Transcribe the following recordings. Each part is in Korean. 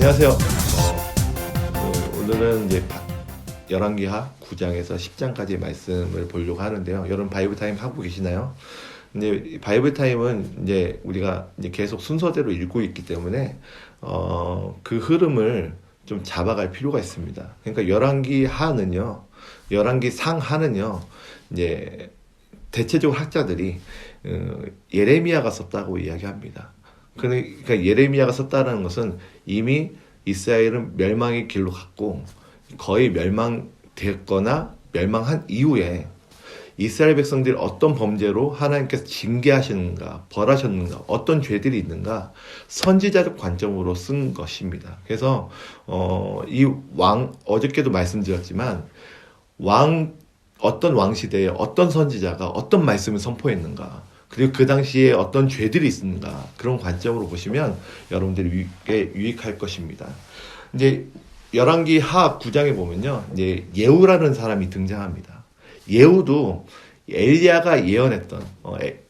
안녕하세요. 어, 그 오늘은 이제 바- 열왕기하 9장에서 10장까지 말씀을 보려고 하는데요. 여러분 바이블 타임 하고 계시나요? 근데 이 바이블 타임은 이제 우리가 이제 계속 순서대로 읽고 있기 때문에 어, 그 흐름을 좀 잡아갈 필요가 있습니다. 그러니까 열왕기 하는요, 열왕기 상 하는요, 이제 대체적으로 학자들이 어, 예레미야가 썼다고 이야기합니다. 그러니까 예레미야가 썼다는 것은 이미 이스라엘은 멸망의 길로 갔고 거의 멸망됐거나 멸망한 이후에 이스라엘 백성들이 어떤 범죄로 하나님께서 징계하시는가, 벌하셨는가, 어떤 죄들이 있는가 선지자적 관점으로 쓴 것입니다. 그래서 어, 이 왕 어저께도 말씀드렸지만 왕 어떤 왕 시대에 어떤 선지자가 어떤 말씀을 선포했는가 그리고 그 당시에 어떤 죄들이 있는가 그런 관점으로 보시면 여러분들에게 유익할 것입니다. 이제 열왕기 하 9장에 보면요. 이제 예후라는 사람이 등장합니다. 예후도 엘리야가 예언했던 어, 에-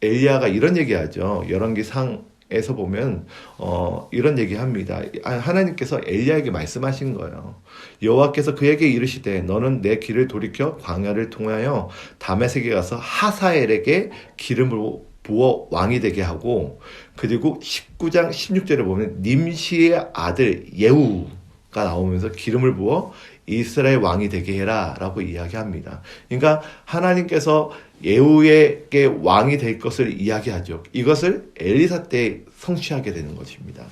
엘리야가 이런 얘기하죠. 열왕기 상 에서 보면 어, 이런 얘기합니다. 아, 하나님께서 엘리야에게 말씀하신 거예요. 여호와께서 그에게 이르시되 너는 내 길을 돌이켜 광야를 통하여 다메섹에 가서 하사엘에게 기름을 부어 왕이 되게 하고 그리고 19장 16절에 보면 님시의 아들 예후가 나오면서 기름을 부어 이스라엘 왕이 되게 해라 라고 이야기합니다. 그러니까 하나님께서 예후에게 왕이 될 것을 이야기하죠. 이것을 엘리사 때 성취하게 되는 것입니다.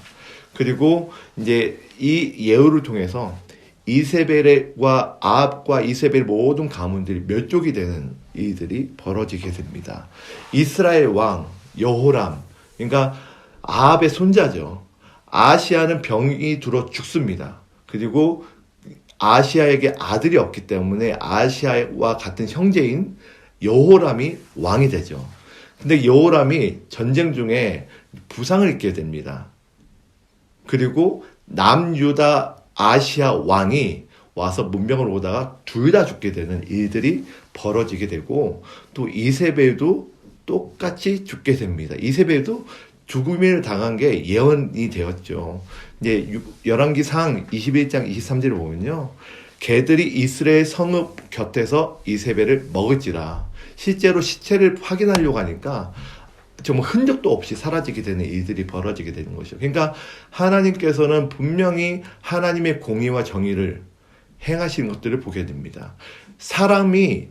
그리고 이제 이 예후를 통해서 이세벨과 아합과 이세벨 모든 가문들이 멸족이 되는 일들이 벌어지게 됩니다. 이스라엘 왕 여호람 그러니까 아합의 손자죠. 아시아는 병이 들어 죽습니다. 그리고 아시아에게 아들이 없기 때문에 아시아와 같은 형제인 여호람이 왕이 되죠. 근데 여호람이 전쟁 중에 부상을 입게 됩니다. 그리고 남유다 아시아 왕이 와서 문명을 오다가 둘 다 죽게 되는 일들이 벌어지게 되고 또 이세벨도 똑같이 죽게 됩니다. 이세벨도 죽음을 당한 게 예언이 되었죠. 이제 유- 열왕기상 21장 23절을 보면요. 개들이 이스라엘 성읍 곁에서 이세벨을 먹을지라 실제로 시체를 확인하려고 하니까 정말 흔적도 없이 사라지게 되는 일들이 벌어지게 되는 것이죠. 그러니까 하나님께서는 분명히 하나님의 공의와 정의를 행하시는 것들을 보게 됩니다. 사람이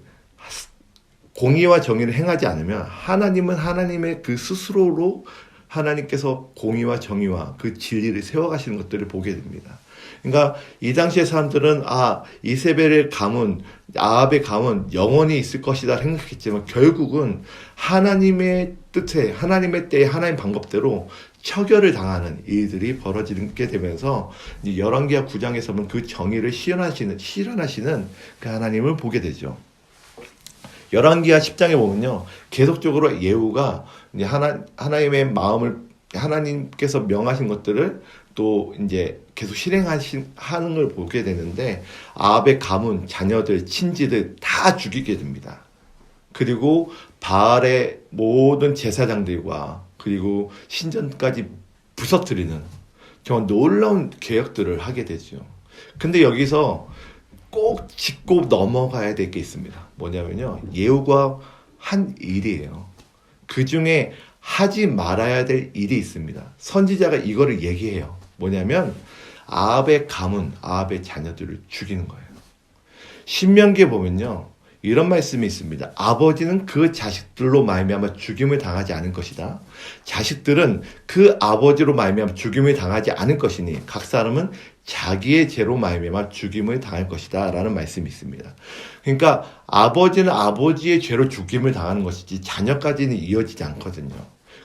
공의와 정의를 행하지 않으면 하나님은 하나님의 그 스스로로 하나님께서 공의와 정의와 그 진리를 세워가시는 것들을 보게 됩니다. 그러니까 이 당시의 사람들은 아 이세벨의 가문 아합의 가문 영원히 있을 것이다 생각했지만 결국은 하나님의 뜻에 하나님의 때에 하나님 방법대로 처결을 당하는 일들이 벌어지게 되면서 이 열왕기하 9장에서 보면 그 정의를 실현하시는 실현하시는 그 하나님을 보게 되죠. 열왕기하 10장에 보면요. 계속적으로 예후가 이제 하나, 하나님의 마음을 하나님께서 명하신 것들을 또 이제 계속 실행하신 하는 걸 보게 되는데 아합의 가문, 자녀들, 친지들 다 죽이게 됩니다. 그리고 바알의 모든 제사장들과 그리고 신전까지 부서뜨리는 정말 놀라운 계획들을 하게 되죠. 근데 여기서 꼭 짚고 넘어가야 될 게 있습니다. 뭐냐면요. 예후가 한 일이에요. 그 중에 하지 말아야 될 일이 있습니다. 선지자가 이거를 얘기해요. 뭐냐면 아합의 가문, 아합의 자녀들을 죽이는 거예요. 신명기에 보면요. 이런 말씀이 있습니다. 아버지는 그 자식들로 말미암아 죽임을 당하지 않을 것이다. 자식들은 그 아버지로 말미암아 죽임을 당하지 않을 것이니 각 사람은 자기의 죄로 말미암아 죽임을 당할 것이다라는 말씀이 있습니다. 그러니까 아버지는 아버지의 죄로 죽임을 당하는 것이지 자녀까지는 이어지지 않거든요.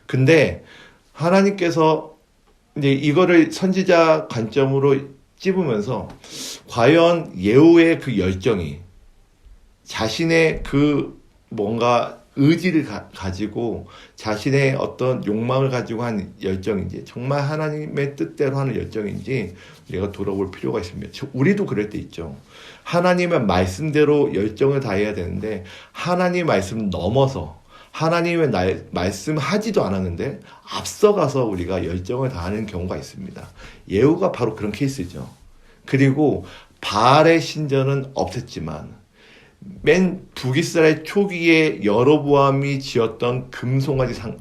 근데 하나님께서 이제 이거를 선지자 관점으로 찝으면서 과연 예후의 그 열정이 자신의 그 뭔가 의지를 가, 가지고 자신의 어떤 욕망을 가지고 한 열정인지 정말 하나님의 뜻대로 하는 열정인지 우리가 돌아볼 필요가 있습니다. 저- 우리도 그럴 때 있죠. 하나님의 말씀대로 열정을 다해야 되는데 하나님 말씀 넘어서 하나님의 날, 말씀하지도 않았는데 앞서가서 우리가 열정을 다하는 경우가 있습니다. 예후가 바로 그런 케이스죠. 그리고 바알의 신전은 없앴지만 맨 북이스라엘 초기에 여로보암이 지었던 금송아지 상,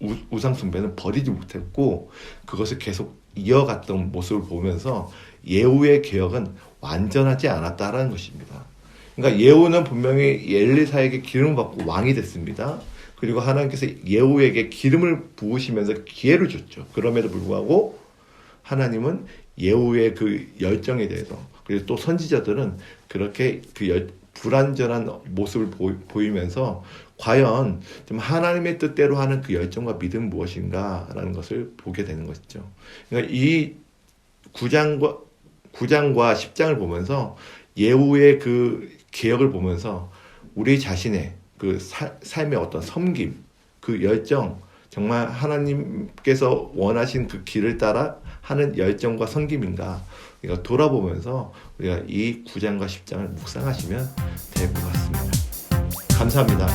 우- 우상 숭배는 버리지 못했고 그것을 계속 이어갔던 모습을 보면서 예후의 개혁은 완전하지 않았다라는 것입니다. 그러니까 예후는 분명히 엘리사에게 기름을 받고 왕이 됐습니다. 그리고 하나님께서 예후에게 기름을 부으시면서 기회를 줬죠. 그럼에도 불구하고 하나님은 예후의 그 열정에 대해서 그리고 또 선지자들은 그렇게 그 열, 불완전한 모습을 보이, 면서 과연 좀 하나님의 뜻대로 하는 그 열정과 믿음 무엇인가라는 것을 보게 되는 것이죠. 그러니까 이 9장과 9장과 10장을 보면서 예후의 그 개혁을 보면서 우리 자신의 그 사- 삶의 어떤 섬김, 그 열정, 정말 하나님께서 원하신 그 길을 따라 하는 열정과 섬김인가 우리가 돌아보면서 우리가 이 9장과 10장을 묵상하시면 될 것 같습니다. 감사합니다.